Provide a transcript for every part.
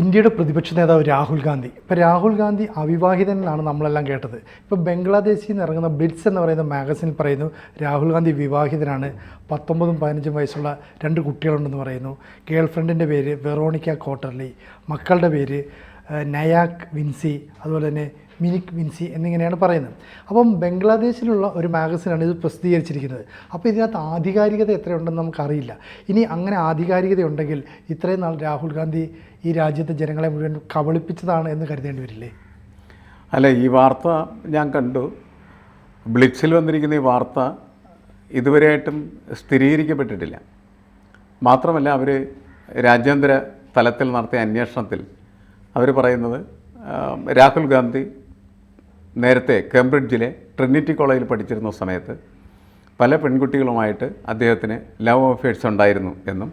ഇന്ത്യയുടെ പ്രതിപക്ഷ നേതാവ് രാഹുൽ ഗാന്ധി. ഇപ്പോൾ രാഹുൽ ഗാന്ധി അവിവാഹിതനാണ് നമ്മളെല്ലാം കേട്ടത്. ഇപ്പോൾ ബംഗ്ലാദേശിൽ നിന്ന് ഇറങ്ങുന്ന ബ്ലിറ്റ്സ് എന്ന് പറയുന്ന മാഗസിനിൽ പറയുന്നു രാഹുൽ ഗാന്ധി വിവാഹിതനാണ്. പത്തൊമ്പതും പതിനഞ്ചും വയസ്സുള്ള രണ്ട് കുട്ടികളുണ്ടെന്ന് പറയുന്നു. ഗേൾ ഫ്രണ്ടിന്റെ പേര് വെറോണിക്ക കോട്ടർലി. മക്കളുടെ പേര് നയാക് വിൻസി. അതുപോലെ തന്നെ മിനിക് വിൻസി എന്നിങ്ങനെയാണ് പറയുന്നത്. അപ്പം ബംഗ്ലാദേശിലുള്ള ഒരു മാഗസിനാണ് ഇത് പ്രസിദ്ധീകരിച്ചിരിക്കുന്നത്. അപ്പോൾ ഇതിനകത്ത് ആധികാരികത എത്രയുണ്ടെന്ന് നമുക്കറിയില്ല. ഇനി അങ്ങനെ ആധികാരികത ഉണ്ടെങ്കിൽ ഇത്രയും നാൾ രാഹുൽ ഗാന്ധി ഈ രാജ്യത്തെ ജനങ്ങളെ മുഴുവൻ കബളിപ്പിച്ചതാണ് എന്ന് കരുതേണ്ടി വരില്ലേ? അല്ല ഈ വാർത്ത ഞാൻ കണ്ടു. ബ്ലിറ്റ്സിൽ വന്നിരിക്കുന്ന ഈ വാർത്ത ഇതുവരെയായിട്ടും സ്ഥിരീകരിക്കപ്പെട്ടിട്ടില്ല. മാത്രമല്ല അവർ രാജ്യാന്തര തലത്തിൽ നടത്തിയ അന്വേഷണത്തിൽ അവർ പറയുന്നത് രാഹുൽ ഗാന്ധി നേരത്തെ കേംബ്രിഡ്ജിലെ ട്രിനിറ്റി കോളേജിൽ പഠിച്ചിരുന്ന സമയത്ത് പല പെൺകുട്ടികളുമായിട്ട് അദ്ദേഹത്തിന് ലവ് അഫേഴ്സ് ഉണ്ടായിരുന്നു എന്നും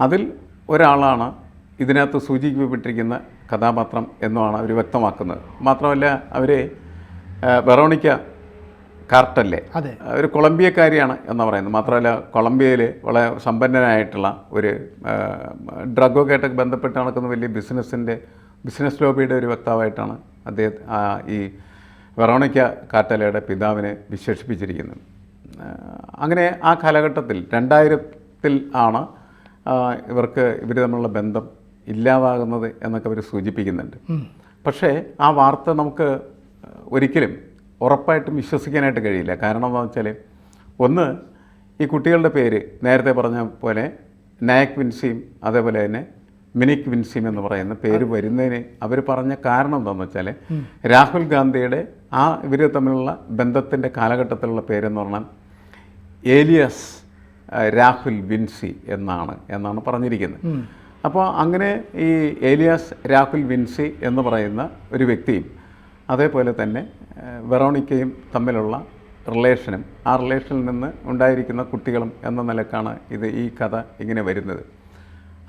അതിൽ ഒരാളാണ് ഇതിനകത്ത് സൂചിപ്പിക്കപ്പെട്ടിരിക്കുന്ന കഥാപാത്രം എന്നുമാണ് അവർ വ്യക്തമാക്കുന്നത്. മാത്രമല്ല അവർ വെറോണിക്ക കാർട്ടല്ലേ? അതെ. ഒരു കൊളംബിയക്കാരിയാണ് എന്ന് പറയുന്നത്. മാത്രമല്ല കൊളംബിയയിൽ വളരെ സമ്പന്നനായിട്ടുള്ള ഒരു ഡ്രഗൊക്കെ ബന്ധപ്പെട്ട് നടക്കുന്ന വലിയ ബിസിനസ്സിന്റെ ബിസിനസ് ലോബിയുടെ ഒരു വക്താവായിട്ടാണ് അദ്ദേഹം ഈ വെറോണിക്ക കാറ്റലയുടെ പിതാവിനെ വിശേഷിപ്പിച്ചിരിക്കുന്നു. അങ്ങനെ ആ കാലഘട്ടത്തിൽ രണ്ടായിരത്തിൽ ആണ് ഇവർക്ക് ഇവർ തമ്മിലുള്ള ബന്ധം ഇല്ലാതാകുന്നത് എന്നൊക്കെ അവർ സൂചിപ്പിക്കുന്നുണ്ട്. പക്ഷേ ആ വാർത്ത നമുക്ക് ഒരിക്കലും ഉറപ്പായിട്ടും വിശ്വസിക്കാനായിട്ട് കഴിയില്ല. കാരണം എന്താണെന്ന് വെച്ചാൽ ഒന്ന് ഈ കുട്ടികളുടെ പേര് നേരത്തെ പറഞ്ഞ പോലെ നായക് വിൻസിയും അതേപോലെ തന്നെ മിനിക് വിൻസിം എന്ന് പറയുന്ന പേര് വരുന്നതിന് അവർ പറഞ്ഞ കാരണം എന്താണെന്ന് വെച്ചാൽ രാഹുൽ ഗാന്ധിയുടെ ആ ഇവർ തമ്മിലുള്ള ബന്ധത്തിന്റെ കാലഘട്ടത്തിലുള്ള പേരെന്ന് പറഞ്ഞാൽ ഏലിയസ് രാഹുൽ വിൻസി എന്നാണ് എന്നാണ് പറഞ്ഞിരിക്കുന്നത്. അപ്പോൾ അങ്ങനെ ഈ ഏലിയാസ് രാഹുൽ വിൻസി എന്ന് പറയുന്ന ഒരു വ്യക്തിയും അതേപോലെ തന്നെ വെറോണിക്കയും തമ്മിലുള്ള റിലേഷനും ആ റിലേഷനിൽ നിന്ന് ഉണ്ടായിരിക്കുന്ന കുട്ടികളും എന്ന നിലക്കാണ് ഇത് ഈ കഥ ഇങ്ങനെ വരുന്നത്.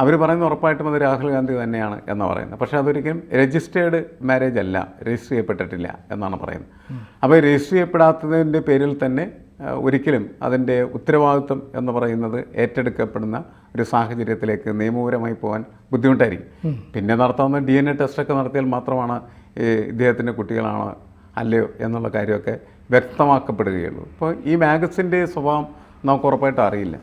അവർ പറയുന്ന ഉറപ്പായിട്ടും അത് രാഹുൽ ഗാന്ധി തന്നെയാണ് എന്ന് പറയുന്നത്. പക്ഷേ അതൊരിക്കലും രജിസ്റ്റേർഡ് മാരേജ് അല്ല രജിസ്റ്റർ ചെയ്യപ്പെട്ടിട്ടില്ല എന്നാണ് പറയുന്നത്. അപ്പോൾ രജിസ്റ്റർ ചെയ്യപ്പെടാത്തതിന്റെ പേരിൽ തന്നെ ഒരിക്കലും അതിന്റെ ഉത്തരവാദിത്വം എന്ന് പറയുന്നത് ഏറ്റെടുക്കപ്പെടുന്ന ഒരു സാഹചര്യത്തിലേക്ക് നിയമപരമായി പോകാൻ ബുദ്ധിമുട്ടായിരിക്കും. പിന്നെ നടത്താവുന്ന ഡി എൻ എ ടെസ്റ്റൊക്കെ നടത്തിയാൽ മാത്രമാണ് ഈ ഇദ്ദേഹത്തിന്റെ കുട്ടികളാണോ അല്ലയോ എന്നുള്ള കാര്യമൊക്കെ വ്യക്തമാക്കപ്പെടുകയുള്ളൂ. അപ്പോൾ ഈ മാഗസിന്റെ സ്വഭാവം നമുക്ക് ഉറപ്പായിട്ട് അറിയില്ല.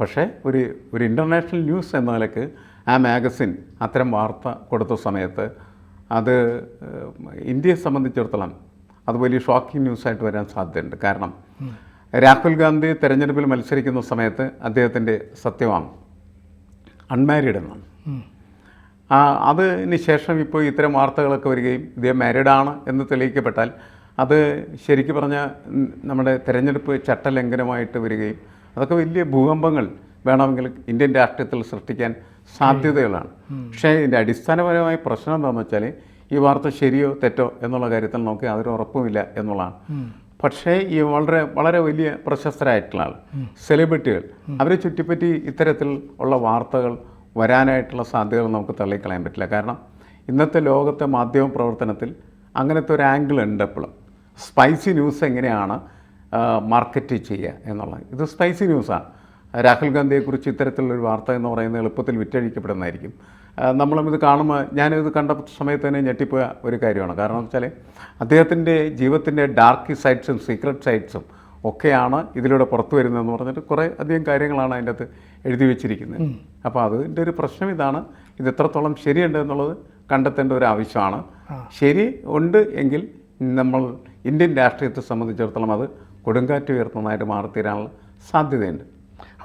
പക്ഷേ ഒരു ഒരു ഇന്റർനാഷണൽ ന്യൂസ് എന്ന നിലയ്ക്ക് ആ മാഗസിൻ അത്തരം വാർത്ത കൊടുത്ത സമയത്ത് അത് ഇന്ത്യയെ സംബന്ധിച്ചിടത്തോളം അത് വലിയ ഷോക്കിംഗ് ന്യൂസായിട്ട് വരാൻ സാധ്യതയുണ്ട്. കാരണം രാഹുൽ ഗാന്ധി തെരഞ്ഞെടുപ്പിൽ മത്സരിക്കുന്ന സമയത്ത് അദ്ദേഹത്തിന്റെ സത്യവാങ് അൺമാരീഡ് എന്നാണ്. ആ, അതിന് ശേഷം ഇപ്പോൾ ഇത്തരം വാർത്തകളൊക്കെ വരികയും ഇദ്ദേഹം മാരീഡാണ് എന്ന് തെളിയിക്കപ്പെട്ടാൽ അത് ശരിക്കും പറഞ്ഞാൽ നമ്മുടെ തെരഞ്ഞെടുപ്പ് ചട്ടലംഘനമായിട്ട് വരികയും അതൊക്കെ വലിയ ഭൂകമ്പങ്ങൾ വേണമെങ്കിൽ ഇന്ത്യൻ രാഷ്ട്രീയത്തിൽ സൃഷ്ടിക്കാൻ സാധ്യതകളാണ്. പക്ഷേ ഇതിന്റെ അടിസ്ഥാനപരമായ പ്രശ്നം എന്താണെന്ന് വെച്ചാൽ ഈ വാർത്ത ശരിയോ തെറ്റോ എന്നുള്ള കാര്യത്തിൽ നമുക്ക് യാതൊരു ഉറപ്പുമില്ല എന്നുള്ളതാണ്. പക്ഷേ ഈ വളരെ വളരെ വലിയ പ്രശസ്തരായിട്ടുള്ള ആൾ സെലിബ്രിറ്റികൾ അവരെ ചുറ്റിപ്പറ്റി ഇത്തരത്തിൽ ഉള്ള വാർത്തകൾ വരാനായിട്ടുള്ള സാധ്യതകൾ നമുക്ക് തള്ളിക്കളയാൻ പറ്റില്ല. കാരണം ഇന്നത്തെ ലോകത്തെ മാധ്യമ പ്രവർത്തനത്തിൽ അങ്ങനത്തെ ഒരു ആംഗിൾ ഉണ്ട് എപ്പോഴും. സ്പൈസി ന്യൂസ് എങ്ങനെയാണ് മാർക്കറ്റ് ചെയ്യുക എന്നുള്ളത്. ഇത് സ്പൈസി ന്യൂസാണ് രാഹുൽ ഗാന്ധിയെക്കുറിച്ച് ഇത്തരത്തിലുള്ളൊരു വാർത്ത എന്ന് പറയുന്നത് എളുപ്പത്തിൽ വിറ്റഴിക്കപ്പെടുന്നതായിരിക്കും. നമ്മളും ഇത് കാണുമ്പോൾ ഞാനിത് കണ്ട സമയത്ത് തന്നെ ഞെട്ടിപ്പോയ ഒരു കാര്യമാണ്. കാരണം എന്ന് വെച്ചാൽ അദ്ദേഹത്തിന്റെ ജീവിതത്തിന്റെ ഡാർക്ക് സൈഡ്സും സീക്രട്ട് സൈഡ്സും ഒക്കെയാണ് ഇതിലൂടെ പുറത്തു വരുന്നതെന്ന് പറഞ്ഞിട്ട് കുറേ അധികം കാര്യങ്ങളാണ് അതിന്റെ അകത്ത് എഴുതി വെച്ചിരിക്കുന്നത്. അപ്പോൾ അതിന്റെ ഒരു പ്രശ്നം ഇതാണ്. ഇത് എത്രത്തോളം ശരിയുണ്ട് എന്നുള്ളത് കണ്ടെത്തേണ്ട ഒരു ആവശ്യമാണ്. ശരി ഉണ്ട് എങ്കിൽ നമ്മൾ ഇന്ത്യൻ രാഷ്ട്രീയത്തെ സംബന്ധിച്ചിടത്തോളം അത് കൊടുങ്കാറ്റ് ഉയർത്തുന്നതായിട്ട് മാറിത്തീരാനുള്ള സാധ്യതയുണ്ട്.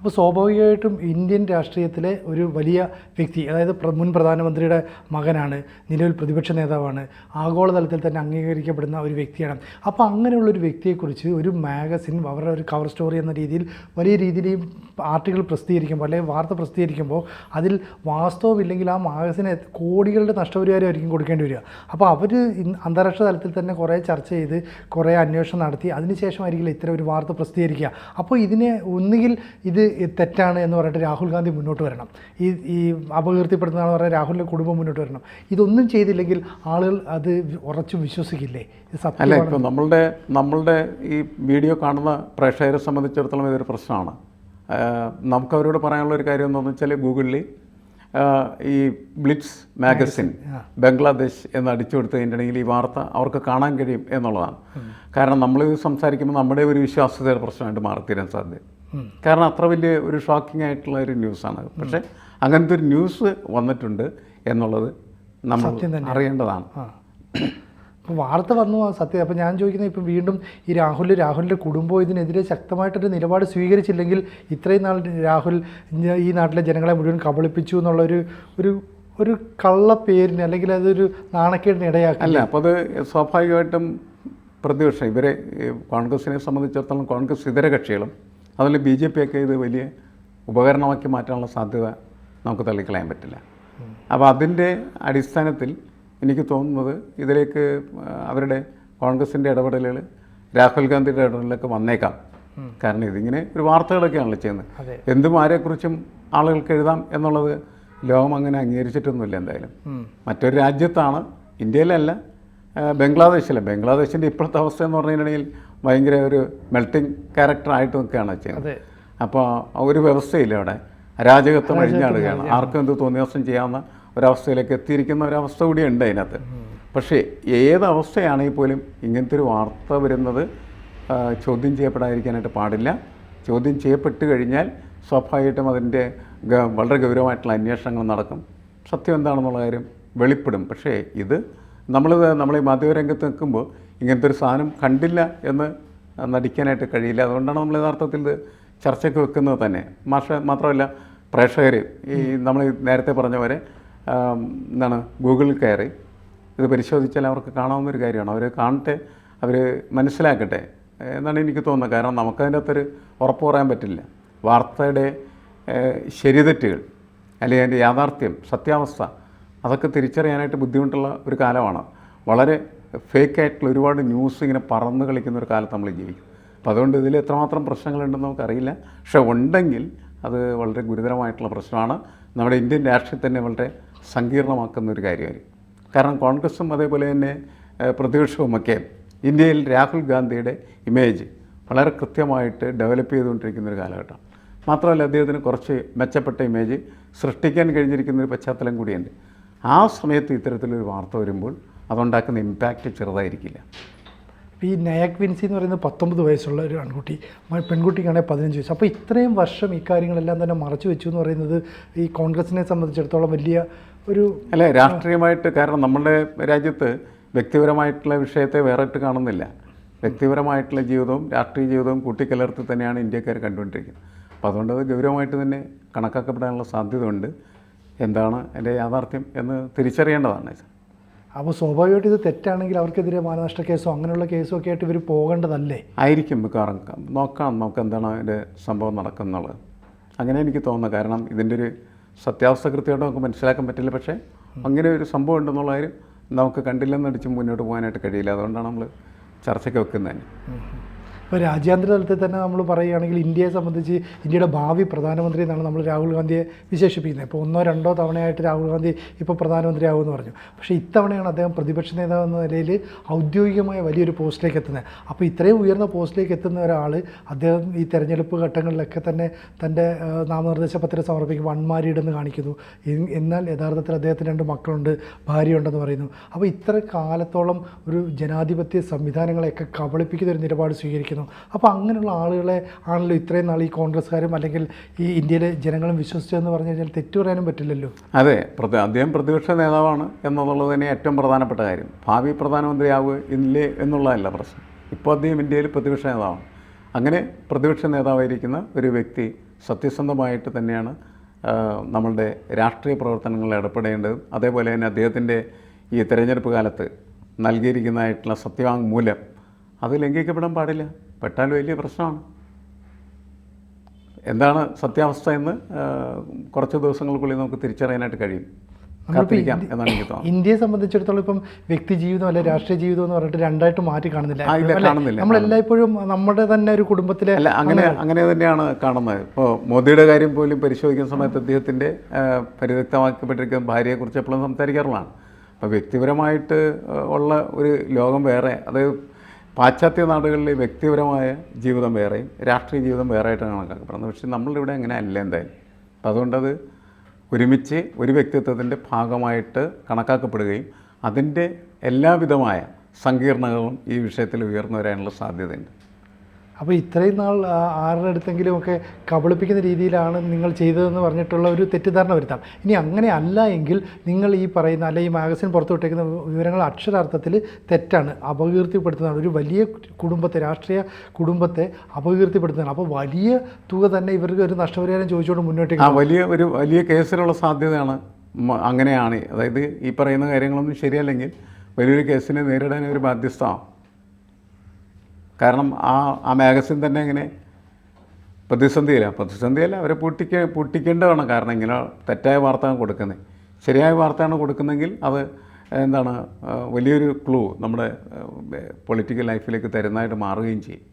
അപ്പോൾ സ്വാഭാവികമായിട്ടും ഇന്ത്യൻ രാഷ്ട്രീയത്തിലെ ഒരു വലിയ വ്യക്തി അതായത് മുൻ പ്രധാനമന്ത്രിയുടെ മകനാണ് നിലവിൽ പ്രതിപക്ഷ നേതാവാണ് ആഗോളതലത്തിൽ തന്നെ അംഗീകരിക്കപ്പെടുന്ന ഒരു വ്യക്തിയാണ്. അപ്പോൾ അങ്ങനെയുള്ള ഒരു വ്യക്തിയെക്കുറിച്ച് ഒരു മാഗസിൻ അവരുടെ ഒരു കവർ സ്റ്റോറി എന്ന രീതിയിൽ വലിയ രീതിയിൽ ഈ ആർട്ടിക്കിൾ പ്രസിദ്ധീകരിക്കുമ്പോൾ അല്ലെങ്കിൽ വാർത്ത പ്രസിദ്ധീകരിക്കുമ്പോൾ അതിൽ വാസ്തവമില്ലെങ്കിൽ ആ മാഗസിന് കോടികളുടെ നഷ്ടപരിഹാരമായിരിക്കും കൊടുക്കേണ്ടി വരിക. അപ്പോൾ അവർ അന്താരാഷ്ട്ര തലത്തിൽ തന്നെ കുറേ ചർച്ച ചെയ്ത് കുറേ അന്വേഷണം നടത്തി അതിനുശേഷമായിരിക്കില്ല ഇത്തരം ഒരു വാർത്ത പ്രസിദ്ധീകരിക്കുക. അപ്പോൾ ഇതിനെ ഒന്നുകിൽ ഇത് തെറ്റാണ് എന്ന് പറഞ്ഞിട്ട് രാഹുൽ ഗാന്ധി മുന്നോട്ട് വരണം. ഈ ഈ അപകീർത്തിപ്പെടുന്ന ആൾ പറഞ്ഞാൽ രാഹുലിന്റെ കുടുംബം മുന്നോട്ട് വരണം. ഇതൊന്നും ചെയ്തില്ലെങ്കിൽ ആളുകൾ അത് ഉറച്ചും വിശ്വസിക്കില്ലേ? അല്ല ഇപ്പോൾ നമ്മളുടെ നമ്മളുടെ ഈ വീഡിയോ കാണുന്ന പ്രേക്ഷകരെ സംബന്ധിച്ചിടത്തോളം ഇതൊരു പ്രശ്നമാണ്. നമുക്കവരോട് നമുക്ക് അവരോട് പറയാനുള്ള ഒരു കാര്യം എന്താണെന്ന് വെച്ചാൽ ഗൂഗിളിൽ ഈ ബ്ലിറ്റ്സ് മാഗസിൻ ബംഗ്ലാദേശ് എന്ന് അടിച്ചു കൊടുത്തതിന്റെങ്കിൽ ഈ വാർത്ത അവർക്ക് കാണാൻ കഴിയും എന്നുള്ളതാണ്. കാരണം നമ്മൾ സംസാരിക്കുമ്പോൾ നമ്മുടെ ഒരു വിശ്വാസ്യതയുടെ പ്രശ്നമായിട്ട് മാറിത്തീരാൻ സാധ്യത. കാരണം അത്ര വലിയ ഒരു ഷോക്കിംഗ് ആയിട്ടുള്ള ഒരു ന്യൂസാണ് പക്ഷെ അങ്ങനത്തെ ഒരു ന്യൂസ് വന്നിട്ടുണ്ട് എന്നുള്ളത് നമ്മൾ അറിയേണ്ടതാണ്. അപ്പോൾ വാർത്ത വന്നു ആ സത്യം. അപ്പോൾ ഞാൻ ചോദിക്കുന്നത് ഇപ്പം വീണ്ടും ഈ രാഹുൽ രാഹുലിന്റെ കുടുംബം ഇതിനെതിരെ ശക്തമായിട്ടൊരു നിലപാട് സ്വീകരിച്ചില്ലെങ്കിൽ ഇത്രയും നാൾ രാഹുൽ ഈ നാട്ടിലെ ജനങ്ങളെ മുഴുവൻ കബളിപ്പിച്ചു എന്നുള്ളൊരു ഒരു ഒരു കള്ള പേരിന് അല്ലെങ്കിൽ അതൊരു നാണക്കേടിന് ഇടയാക്കി. അല്ല അപ്പോൾ അത് സ്വാഭാവികമായിട്ടും പ്രതിപക്ഷം ഇവരെ കോൺഗ്രസിനെ സംബന്ധിച്ചിടത്തോളം കോൺഗ്രസ് ഇതര കക്ഷികളും അതിൽ ബി ജെ പി ഒക്കെ ഇത് വലിയ ഉപകരണമാക്കി മാറ്റാനുള്ള സാധ്യത നമുക്ക് തള്ളിക്കളയാൻ പറ്റില്ല. അപ്പോൾ അതിന്റെ അടിസ്ഥാനത്തിൽ എനിക്ക് തോന്നുന്നത് ഇതിലേക്ക് അവരുടെ കോൺഗ്രസിന്റെ ഇടപെടലുകൾ രാഹുൽ ഗാന്ധിയുടെ ഇടപെടലൊക്കെ വന്നേക്കാം. കാരണം ഇതിങ്ങനെ ഒരു വാർത്തകളൊക്കെയാണല്ലോ ചെയ്യുന്നത്. എന്തും ആരെക്കുറിച്ചും ആളുകൾക്ക് എഴുതാം എന്നുള്ളത് ലോകം അങ്ങനെ അംഗീകരിച്ചിട്ടൊന്നുമില്ല എന്തായാലും. മറ്റൊരു രാജ്യത്താണ് ഇന്ത്യയിലല്ല ബംഗ്ലാദേശിലെ. ബംഗ്ലാദേശിന്റെ ഇപ്പോഴത്തെ അവസ്ഥ എന്ന് പറഞ്ഞിട്ടുണ്ടെങ്കിൽ ഭയങ്കര ഒരു മെൽട്ടിങ് ക്യാരക്ടറായിട്ട് നിൽക്കുകയാണ് ചെയ്യുന്നത്. അപ്പോൾ ഒരു വ്യവസ്ഥയില്ല അവിടെ. അരാജകത്വം അഴിഞ്ഞാടുകയാണ് ആർക്കും എന്ത് തോന്നിയ ദിവസം ചെയ്യാവുന്ന ഒരവസ്ഥയിലേക്ക് എത്തിയിരിക്കുന്ന ഒരവസ്ഥ കൂടിയുണ്ട് അതിനകത്ത്. പക്ഷേ ഏത് അവസ്ഥയാണെങ്കിൽ പോലും ഇങ്ങനത്തെ ഒരു വാർത്ത വരുന്നത് ചോദ്യം ചെയ്യപ്പെടാതിരിക്കാനായിട്ട് പാടില്ല. ചോദ്യം ചെയ്യപ്പെട്ട് കഴിഞ്ഞാൽ സ്വാഭാവികമായിട്ടും അതിന്റെ വളരെ ഗൗരവമായിട്ടുള്ള അന്വേഷണങ്ങൾ നടക്കും. സത്യം എന്താണെന്നുള്ള കാര്യം വെളിപ്പെടും. പക്ഷേ ഇത് നമ്മൾ നമ്മൾ ഈ മാധ്യമരംഗത്ത് നിൽക്കുമ്പോൾ ഇങ്ങനത്തെ ഒരു സാധനം കണ്ടില്ല എന്ന് നടിക്കാനായിട്ട് കഴിയില്ല. അതുകൊണ്ടാണ് നമ്മൾ യഥാർത്ഥത്തിൽ ഇത് ചർച്ചയ്ക്ക് വെക്കുന്നത് തന്നെ. മാഷ മാത്രമല്ല പ്രേക്ഷകർ ഈ നമ്മൾ നേരത്തെ പറഞ്ഞ പോലെ എന്താണ് ഗൂഗിളിൽ കയറി ഇത് പരിശോധിച്ചാൽ അവർക്ക് കാണാവുന്ന ഒരു കാര്യമാണ്. അവർ കാണട്ടെ അവർ മനസ്സിലാക്കട്ടെ എന്നാണ് എനിക്ക് തോന്നുന്നത്. കാരണം നമുക്കതിന്റെ അകത്തൊരു ഉറപ്പ് പറയാൻ പറ്റില്ല. വാർത്തയുടെ ശരിതെറ്റുകൾ അല്ലെങ്കിൽ അതിന്റെ യാഥാർത്ഥ്യം സത്യാവസ്ഥ അതൊക്കെ തിരിച്ചറിയാനായിട്ട് ബുദ്ധിമുട്ടുള്ള ഒരു കാലമാണ്. വളരെ ഫേക്കായിട്ടുള്ള ഒരുപാട് ന്യൂസ് ഇങ്ങനെ പറന്ന് കളിക്കുന്ന ഒരു കാലത്ത് നമ്മൾ ജീവിക്കും. അപ്പോൾ അതുകൊണ്ട് ഇതിൽ എത്രമാത്രം പ്രശ്നങ്ങളുണ്ടെന്ന് നമുക്കറിയില്ല. പക്ഷേ ഉണ്ടെങ്കിൽ അത് വളരെ ഗുരുതരമായിട്ടുള്ള പ്രശ്നമാണ്. നമ്മുടെ ഇന്ത്യൻ രാഷ്ട്രീയത്തെ തന്നെ വളരെ സങ്കീർണമാക്കുന്ന ഒരു കാര്യമായിരിക്കും. കാരണം കോൺഗ്രസും അതേപോലെ തന്നെ പ്രതിപക്ഷവും പ്രതിപക്ഷവുമൊക്കെ ഇന്ത്യയിൽ രാഹുൽ ഗാന്ധിയുടെ ഇമേജ് വളരെ കൃത്യമായിട്ട് ഡെവലപ്പ് ചെയ്തുകൊണ്ടിരിക്കുന്ന ഒരു കാലഘട്ടം. മാത്രമല്ല അദ്ദേഹത്തിന് കുറച്ച് മെച്ചപ്പെട്ട ഇമേജ് സൃഷ്ടിക്കാൻ കഴിഞ്ഞിരിക്കുന്ന ഒരു പശ്ചാത്തലം കൂടിയുണ്ട്. ആ സമയത്ത് ഇത്തരത്തിലൊരു വാർത്ത വരുമ്പോൾ അതുണ്ടാക്കുന്ന ഇമ്പാക്റ്റ് ചെറുതായിരിക്കില്ല. ഈ നയാക് വിൻസി എന്ന് പറയുന്നത് പത്തൊമ്പത് വയസ്സുള്ള ഒരു ആൺകുട്ടി പെൺകുട്ടിക്കാണെങ്കിൽ പതിനഞ്ച് വയസ്സ്. അപ്പോൾ ഇത്രയും വർഷം ഈ കാര്യങ്ങളെല്ലാം തന്നെ മറച്ചു വെച്ചു എന്ന് പറയുന്നത് ഈ കോൺഗ്രസിനെ സംബന്ധിച്ചിടത്തോളം വലിയ ഒരു അല്ല രാഷ്ട്രീയമായിട്ട് കാരണം നമ്മുടെ രാജ്യത്ത് വ്യക്തിപരമായിട്ടുള്ള വിഷയത്തെ വേറിട്ട് കാണുന്നില്ല. വ്യക്തിപരമായിട്ടുള്ള ജീവിതവും രാഷ്ട്രീയ ജീവിതവും കൂട്ടിക്കലർത്തി തന്നെയാണ് ഇന്ത്യക്കാർ കണ്ടുകൊണ്ടിരിക്കുന്നത്. അപ്പോൾ അതുകൊണ്ട് അത് ഗൗരവമായിട്ട് തന്നെ കണക്കാക്കപ്പെടാനുള്ള സാധ്യതയുണ്ട്. എന്താണ് എന്റെ യാഥാർത്ഥ്യം എന്ന് തിരിച്ചറിയേണ്ടതാണ്. അപ്പോൾ സ്വാഭാവികമായിട്ട് ഇത് തെറ്റാണെങ്കിൽ അവർക്കെതിരെ മാനനഷ്ട കേസോ അങ്ങനെയുള്ള കേസോ ഒക്കെ ആയിട്ട് ഇവർ പോകേണ്ടതല്ലേ? ആയിരിക്കും മിക്കവാറും. നോക്കാം നമുക്ക് എന്താണ് അതിന്റെ സംഭവം നടക്കുന്നുള്ളത്. അങ്ങനെ എനിക്ക് തോന്നുന്നത് കാരണം ഇതിന്റെ ഒരു സത്യാവസ്ഥ കൃത്യമായിട്ട് നമുക്ക് മനസ്സിലാക്കാൻ പറ്റില്ല. പക്ഷേ അങ്ങനെ ഒരു സംഭവം ഉണ്ടെന്നുള്ള കാര്യം നമുക്ക് കണ്ടില്ലെന്നടിച്ച് മുന്നോട്ട് പോകാനായിട്ട് കഴിയില്ല. അതുകൊണ്ടാണ് നമ്മൾ ചർച്ചയ്ക്ക് വെക്കുന്നത് ഇപ്പോൾ രാജ്യാന്തര തലത്തിൽ തന്നെ നമ്മൾ പറയുകയാണെങ്കിൽ ഇന്ത്യയെ സംബന്ധിച്ച് ഇന്ത്യയുടെ ഭാവി പ്രധാനമന്ത്രി എന്നാണ് നമ്മൾ രാഹുൽ ഗാന്ധിയെ വിശേഷിപ്പിക്കുന്നത്. ഇപ്പോൾ ഒന്നോ രണ്ടോ തവണയായിട്ട് രാഹുൽ ഗാന്ധി ഇപ്പോൾ പ്രധാനമന്ത്രിയാകുമെന്ന് പറഞ്ഞു. പക്ഷേ ഇത്തവണയാണ് അദ്ദേഹം പ്രതിപക്ഷ നേതാവ് എന്ന നിലയിൽ ഔദ്യോഗികമായ വലിയൊരു പോസ്റ്റിലേക്ക് എത്തുന്നത്. അപ്പോൾ ഇത്രയും ഉയർന്ന പോസ്റ്റിലേക്ക് എത്തുന്ന ഒരാൾ അദ്ദേഹം ഈ തെരഞ്ഞെടുപ്പ് ഘട്ടങ്ങളിലൊക്കെ തന്നെ തന്റെ നാമനിർദ്ദേശ പത്രിക സമർപ്പിക്കുമ്പോൾ എന്ന് കാണിക്കുന്നു. എന്നാൽ യഥാർത്ഥത്തിൽ അദ്ദേഹത്തിന് രണ്ട് മക്കളുണ്ട് ഭാര്യയുണ്ടെന്ന് പറയുന്നു. അപ്പോൾ ഇത്ര കാലത്തോളം ഒരു ജനാധിപത്യ സംവിധാനങ്ങളെയൊക്കെ കബളിപ്പിക്കുന്ന ഒരു നിലപാട് സ്വീകരിക്കുന്നു. അപ്പോൾ അങ്ങനെയുള്ള ആളുകളെ ആണല്ലോ ഇത്രയും നാൾ ഈ കോൺഗ്രസ്സുകാരും അല്ലെങ്കിൽ ഈ ഇന്ത്യയിലെ ജനങ്ങളും വിശ്വസിച്ചതെന്ന് പറഞ്ഞു കഴിഞ്ഞാൽ തെറ്റു പറയാനും പറ്റില്ലല്ലോ? അതെ പ്രതി അദ്ദേഹം പ്രതിപക്ഷ നേതാവാണ് എന്നുള്ളത് തന്നെ ഏറ്റവും പ്രധാനപ്പെട്ട കാര്യം. ഭാവി പ്രധാനമന്ത്രിയാവുക ഇല്ലേ എന്നുള്ളതല്ല പ്രശ്നം. ഇപ്പോൾ അദ്ദേഹം ഇന്ത്യയിൽ പ്രതിപക്ഷ നേതാവാണ്. അങ്ങനെ പ്രതിപക്ഷ നേതാവായിരിക്കുന്ന ഒരു വ്യക്തി സത്യസന്ധമായിട്ട് തന്നെയാണ് നമ്മളുടെ രാഷ്ട്രീയ പ്രവർത്തനങ്ങളിൽ ഇടപെടേണ്ടത് അതേപോലെ തന്നെ അദ്ദേഹത്തിന്റെ ഈ തെരഞ്ഞെടുപ്പ് കാലത്ത് നൽകിയിരിക്കുന്നതായിട്ടുള്ള സത്യവാങ്മൂലം അത് ലംഘിക്കപ്പെടാൻ പാടില്ല. പെട്ടാൽ വലിയ പ്രശ്നമാണ്. എന്താണ് സത്യാവസ്ഥ എന്ന് കുറച്ച് ദിവസങ്ങൾക്കുള്ളിൽ നമുക്ക് തിരിച്ചറിയാനായിട്ട് കഴിയും. കാത്തിരിക്കാം എന്നാണ് എനിക്ക് തോന്നുന്നത്. ഇന്ത്യയെ സംബന്ധിച്ചിടത്തോളം ഇപ്പം വ്യക്തി ജീവിതം അല്ലെ രാഷ്ട്രീയ ജീവിതം എന്ന് പറഞ്ഞിട്ട് രണ്ടായിട്ട് മാറ്റി കാണുന്നില്ല. നമ്മളെല്ലായ്പ്പോഴും നമ്മുടെ തന്നെ ഒരു കുടുംബത്തിലെ അല്ല അങ്ങനെ അങ്ങനെ തന്നെയാണ് കാണുന്നത്. ഇപ്പോൾ മോദിയുടെ കാര്യം പോലും പരിശോധിക്കുന്ന സമയത്ത് അദ്ദേഹത്തിന്റെ പരിവ്യക്തമാക്കപ്പെട്ടിരിക്കുന്ന ഭാര്യയെ ഭാര്യയെക്കുറിച്ച് എപ്പോഴും സംസാരിക്കാറുള്ളതാണ്. അപ്പോൾ വ്യക്തിപരമായിട്ട് ഉള്ള ഒരു ലോകം വേറെ. അതായത് പാശ്ചാത്യ നാടുകളിലെ വ്യക്തിപരമായ ജീവിതം വേറെയും രാഷ്ട്രീയ ജീവിതം വേറെ ആയിട്ടാണ് കണക്കാക്കപ്പെടുന്നത്. പക്ഷേ നമ്മളിവിടെ അങ്ങനെ അല്ല എന്തായാലും. അപ്പം അതുകൊണ്ടത് ഒരുമിച്ച് ഒരു വ്യക്തിത്വത്തിന്റെ ഭാഗമായിട്ട് കണക്കാക്കപ്പെടുകയും അതിന്റെ എല്ലാവിധമായ സങ്കീർണതകളും ഈ വിഷയത്തിൽ ഉയർന്നു വരാനുള്ള സാധ്യതയുണ്ട്. അപ്പോൾ ഇത്രയും നാൾ ആരുടെ അടുത്തെങ്കിലും ഒക്കെ കബളിപ്പിക്കുന്ന രീതിയിലാണ് നിങ്ങൾ ചെയ്തതെന്ന് പറഞ്ഞിട്ടുള്ള ഒരു തെറ്റിദ്ധാരണ വരുത്താം. ഇനി അങ്ങനെ അല്ല എങ്കിൽ നിങ്ങൾ ഈ പറയുന്ന അല്ലെ ഈ മാഗസിൻ പുറത്തുവിട്ടേക്കുന്ന വിവരങ്ങൾ അക്ഷരാർത്ഥത്തിൽ തെറ്റാണ് അപകീർത്തിപ്പെടുത്തുന്നതാണ്. ഒരു വലിയ കുടുംബത്തെ രാഷ്ട്രീയ കുടുംബത്തെ അപകീർത്തിപ്പെടുത്തുന്നതാണ്. അപ്പോൾ വലിയ തുക തന്നെ ഇവർക്ക് ഒരു നഷ്ടപരിഹാരം ചോദിച്ചുകൊണ്ട് മുന്നോട്ടേക്ക് ആ വലിയ ഒരു വലിയ കേസിലുള്ള സാധ്യതയാണ് അങ്ങനെയാണ്. അതായത് ഈ പറയുന്ന കാര്യങ്ങളൊന്നും ശരിയല്ലെങ്കിൽ വലിയൊരു കേസിനെ നേരിടാൻ ഒരു ബാധ്യസ്ഥമാവും കാരണം ആ ആ മാഗസിൻ തന്നെ ഇങ്ങനെ പ്രതിസന്ധിയില്ല പ്രതിസന്ധിയല്ല അവരെ പൊട്ടിക്ക പൊട്ടിക്കേണ്ടതാണ് കാരണം ഇങ്ങനെ തെറ്റായ വാർത്തയാണ് കൊടുക്കുന്നത്. ശരിയായ വാർത്തയാണ് കൊടുക്കുന്നതെങ്കിൽ അത് എന്താണ് വലിയൊരു ക്ലൂ നമ്മുടെ പൊളിറ്റിക്കൽ ലൈഫിലേക്ക് തരുന്നതായിട്ട് മാറുകയും ചെയ്യും.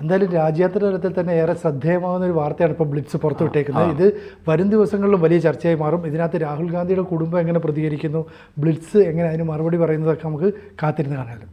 എന്തായാലും രാജ്യാന്തര തലത്തിൽ തന്നെ ഏറെ ശ്രദ്ധേയമാവുന്ന ഒരു വാർത്തയാണ് ഇപ്പോൾ ബ്ലിറ്റ്സ് പുറത്തുവിട്ടേക്കുന്നത് ഇത് വരും ദിവസങ്ങളിലും വലിയ ചർച്ചയായി മാറും. ഇതിനകത്ത് രാഹുൽ ഗാന്ധിയുടെ കുടുംബം എങ്ങനെ പ്രതികരിക്കുന്നു ബ്ലിറ്റ്സ് എങ്ങനെ അതിന് മറുപടി പറയുന്നതൊക്കെ നമുക്ക് കാത്തിരുന്ന് കാണാമല്ലോ.